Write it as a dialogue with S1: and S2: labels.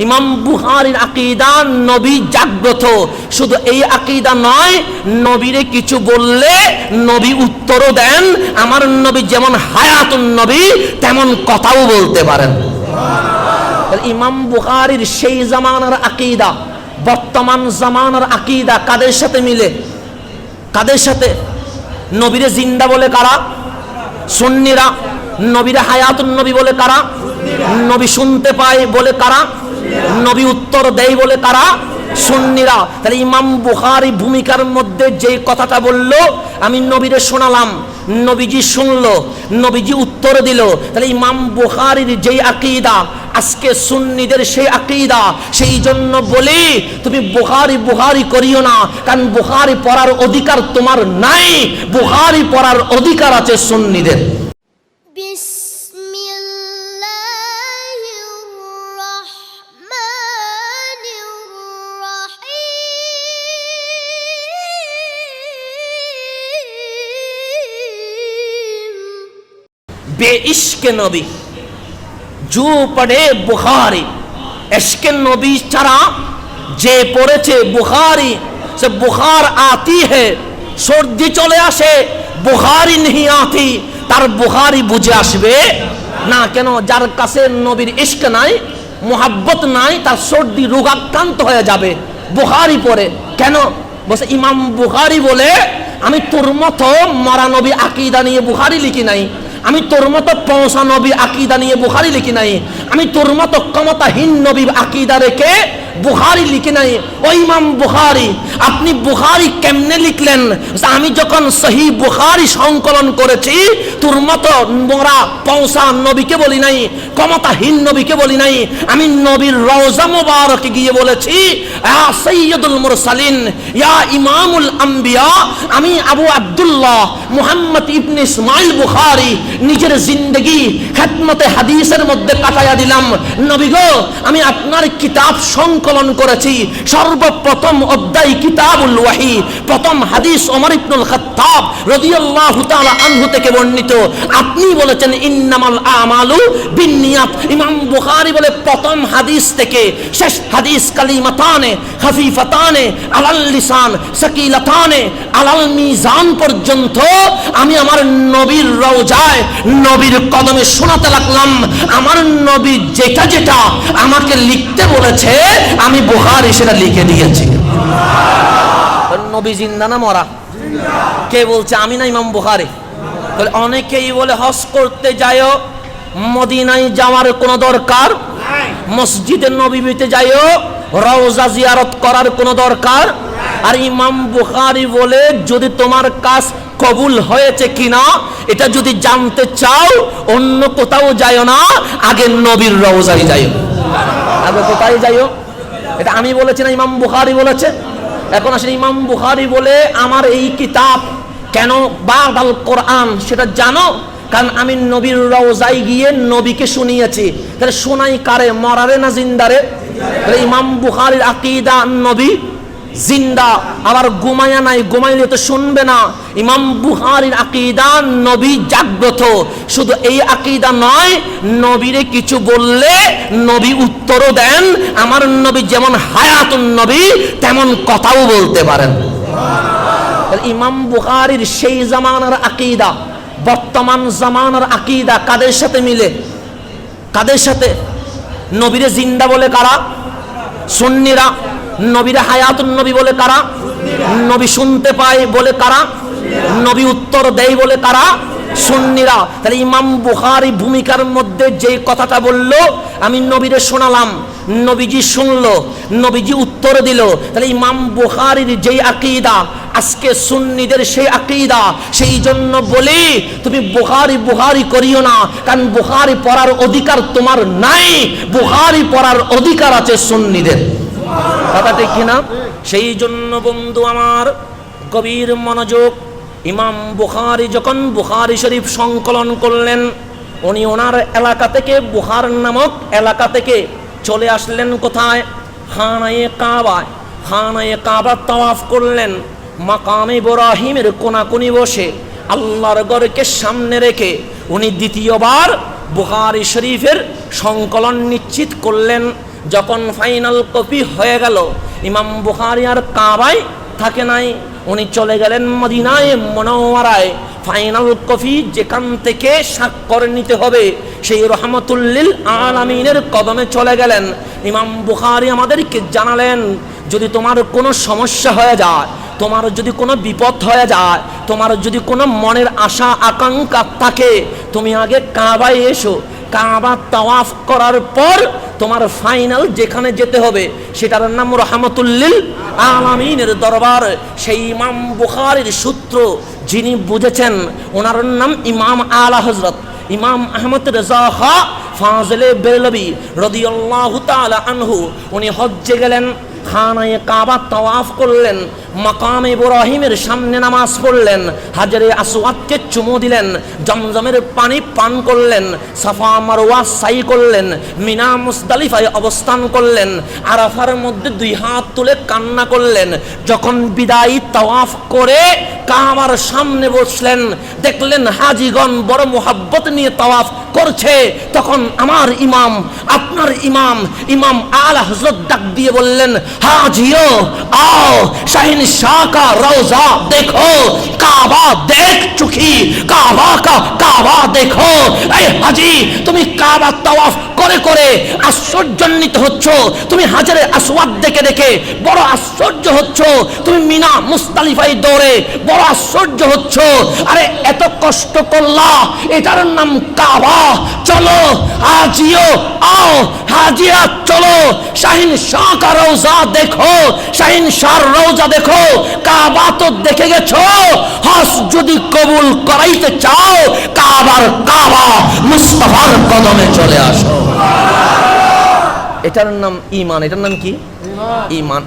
S1: ইমাম বুহারির আকিদা নবী জাগ্রত। শুধু এই আকিদা নয়, নবীরে কিছু বললে নবী উত্তরও দেন। আমার নবী যেমন হায়াতুন নবী, তেমন কথাও বলতে পারেন। ইমাম বুহারির সেই জামানার আকিদা, বর্তমান জামানার আকিদা কাদের সাথে মিলে? কাদের সাথে? নবীরে জিন্দা বলে কারা? সুন্নিরা? নবীরে হায়াতুন নবী বলে কারা? নবী শুনতে পায় বলে কারা? নবী উত্তর দেয় বলে কারা সুন্নিরা। তাহলে ইমাম বুখারি ভূমিকার মধ্যে যে কথাটা বলল, আমি নবীরে শোনালাম, নবীজি শুনলো, নবীজি উত্তর দিল। তাহলে ইমাম বুখারির যেই আকিদা, আজকে সুন্নিদের সেই আকিদা, সেই জন্য বলি, তুমি বুহারি বুহারি করিও না, কারণ বুহারি পড়ার অধিকার তোমার নাই বুহারি পড়ার অধিকার আছে সুন্নিদের। বে ইশকে নবী। জু পড়ে বুখারি। ইশকে নবী ছাড়া যে পড়েছে বুখারি, সে বুখার আতি হে। সর্দি চলে আসে, বুখারি নেই আতি। তার বুখারি বুঝে আসবে না কেন? যার কাছে নবীর ইশক নাই, মোহাব্বত নাই, তার সর্দি রোগাক্রান্ত হয়ে যাবে। বুখারি পড়ে। কেন? বসে ইমাম বুখারি বলে, আমি তোর মতো মরা নবী আকিদা নিয়ে বুখারি লিখি নাই। আমি তোর মতো পৌঁছা নবী আকিদা নিয়ে বুখারি লিখি নাই। আমি তোর মতো ক্ষমতাহীন নবী আকিদা রেখে বুখারি লিখি নাই। ও ইমাম বুখারি, আপনি বুহারি কেমনে লিখলেন? আমি যখন সহি বুখারি সংকলন করেছি, তোর মতো মোরা পৌঁছা নবীকে বলি নাই, ক্ষমতাহীন নবীকে বলি নাই। আমি নবীর রওজা মুবারকে গিয়ে বলেছি সৈয়দুল মুরসালিন, ইয়া ইমামুল আম্বিয়া, আমি আবু আব্দুল্লাহ মুহাম্মদ ইবনে ইসমাইল বুখারি নিজের জিন্দগি খেদমতে হাদিসের মধ্যে কাটাইয়া দিলাম। নবী গো, আমি আপনার কিতাব সংকলন করেছি। সর্বপ্রথম অধ্যায় কিতাবুল ওয়াহি, প্রথম হাদিস ওমর ইবনুল খাত্তাব রাদিয়াল্লাহু তাআলা আনহু থেকে বর্ণিত। আপনি বলেছেন, ইন্নামাল আমালু বিন্নিয়াত। ইমাম বুখারী বলে, প্রথম হাদিস থেকে শেষ হাদিস কালিমাতানে, খাফিফাতানে, আলাল লিসান সাকিলাতানে, আলাল মিজান পর্যন্ত আমি আমার নবীর রওজায় নবীর কদমে শোনাতে লাগলাম। আমার নবী যেটা যেটা আমাকে লিখতে বলেছে, আমি বুখারী সেটা লিখে দিয়েছি। নবী জিন্দা না মরা? কে বলছে, আমি না ইমাম বুখারী? তাহলে অনেকেই বলে, হজ করতে যায়ও মদিনায় যাওয়ার কোনো দরকার? মসজিদে নবীতে যাইও, রওজা জিয়ারত করার কোনো দরকার? আর ইমাম বুখারি বলে, যদি তোমার কাজ কবুল হয়েছে কিনা, এটা যদি জানতে চাও, অন্য কোথাও যাইও না, আগে নবীর রওজায় যাইও। আগে কোথায় যাইও? এটা আমি বলেছি না, ইমাম বুখারি বলেছে। এখন আসলে ইমাম বুখারি বলে, আমার এই কিতাব কেন বাদ আল কোরআন, সেটা জানো? কারণ আমি নবীর রওজায় গিয়ে নবীকে শুনিয়েছি। তাহলে শোনাই কারে, মরারে না জিন্দারে? ইমাম বুখারির আকিদা নবী জিন্দা আবার ঘুমায়া নাই, ঘুমাইলে তো শুনবে না। ইমাম বুহারির আকিদা নবী জাগ্রত। শুধু এই আকিদা নয়, নবীরে কিছু বললে নবী উত্তরও দেন। আমার নবী যেমন হায়াতুন নবী, তেমন কথাও বলতে পারেন। ইমাম বুখারির সেই জামানার আকিদা, বর্তমান জামানার আকিদা কাদের সাথে মিলে? কাদের সাথে? নবীরে জিন্দা বলে কারা? সুন্নিরা। নবীরে হায়াতুন নবী বলে কারা? নবী শুনতে পায় বলে কারা? নবী উত্তর দেয় বলে কারা? সুন্নিরা। তাহলে ইমাম বুখারি ভূমিকার মধ্যে যে কথাটা বলল, আমি নবীরে শোনালাম। নবীজি শুনলো, নবীজি উত্তর দিল। তাহলে ইমাম বুখারির যেই আকিদা, আজকে সুন্নিদের সেই আকিদা, সেই জন্য বলি, তুমি বুহারি বুহারি করিও না, কারণ বুহারি পড়ার অধিকার তোমার নাই বুহারি পড়ার অধিকার আছে সুন্নিদের। কথা ঠিক কিনা? সেই জন্য বন্ধু আমার কবির মনোযোগ ইমাম বুখারি যখন বুখারি শরীফ সংকলন করলেন, উনি ওনার এলাকা থেকে বুহার নামক এলাকা থেকে চলে আসলেন কোথায়? খানায়ে কাবায়। খানায়ে কাবা তাওয়াফ করলেন। মাকামে ইব্রাহিমের কোনাকুনি বসে আল্লাহর গড়কে সামনে রেখে উনি দ্বিতীয়বার বুখারি শরীফের সংকলন নিশ্চিত করলেন। যখন ফাইনাল কপি হয়ে গেল, ইমাম বুখারি আর কাবায় থাকে নাই। উনি চলে গেলেন মদিনায় মনোয়ারায় ফাইনাল কপি যেখান থেকে স্বাক্ষর নিতে হবে, সেই রহমতুল্লিল আলামিনের কদমে চলে গেলেন। ইমাম বুখারি আমাদেরকে জানালেন, যদি তোমার কোনো সমস্যা হয়ে যায়, তোমার যদি কোনো বিপদ হয়ে যায়, তোমার যদি কোনো মনের আশা, আকাঙ্ক্ষা থাকে, তুমি আগে কাবায় এসো। কাবা তাওয়াফ করার পর তোমার ফাইনাল যেখানে যেতে হবে, সেটার নাম রহমতুল্লিল আলামিনের দরবার। সেই ইমাম বুখারির সূত্র যিনি বুঝেছেন, ওনার নাম ইমাম আলা হজরত ইমাম আহমদ রেজা হা ফাজলে রদি রদিয়াল্লাহু তাআলা আনহু, উনি হজ্জে গেলেন। খানায় কাবা তাওয়াফ করলেন, মাকাম ইব্রাহিমের সামনে নামাজ পড়লেন, হাজারে আসওয়াদকে চুমু দিলেন, জমজমের পানি পান করলেন, সাফা মারওয়া সাই করলেন, মিনা মুসদালিফায় অবস্থান করলেন, আরাফার মধ্যে দুই হাত তুলে কান্না করলেন, যখন বিদায়ী তাওয়াফ করে কাবার সামনে বসলেন, দেখলেন হাজিগণ বড় মোহাব্বত নিয়ে তাওয়াফ করছে, তখন আমার ইমাম, আপনার ইমাম ইমাম আল হজরত ডাক দিয়ে বললেন, হা জিও, আও, শাহিন শাহ রওজা দেখো, কাবা দেখ চুখি কাবা কা, কাবা দেখো। এই হাজি, তুমি কাবা তাওয়াফ করে করে আশ্চর্যান্বিত হচ্ছ। তুমি হাজারে আসওয়াদ দেখে দেখে বড় আশ্চর্য হচ্ছ। তুমি মিনা মুস্তালিফাই দৌড়ে বড় আশ্চর্য হচ্ছ। আরে, এত কষ্ট করলা, এটার নাম কাবা চলো আজিও আও হাজিয়া চলো। শাহিন শাহ কা রওজা দেখো শাহিন শাহর রওজা দেখো। কাবা তো দেখে গেছো? হস যদি কবুল করাইতে চাও কাবার কাবা মুস্তাফার কদমে চলে আসো। এটার নাম ইমান এটার নাম কি? ইমান।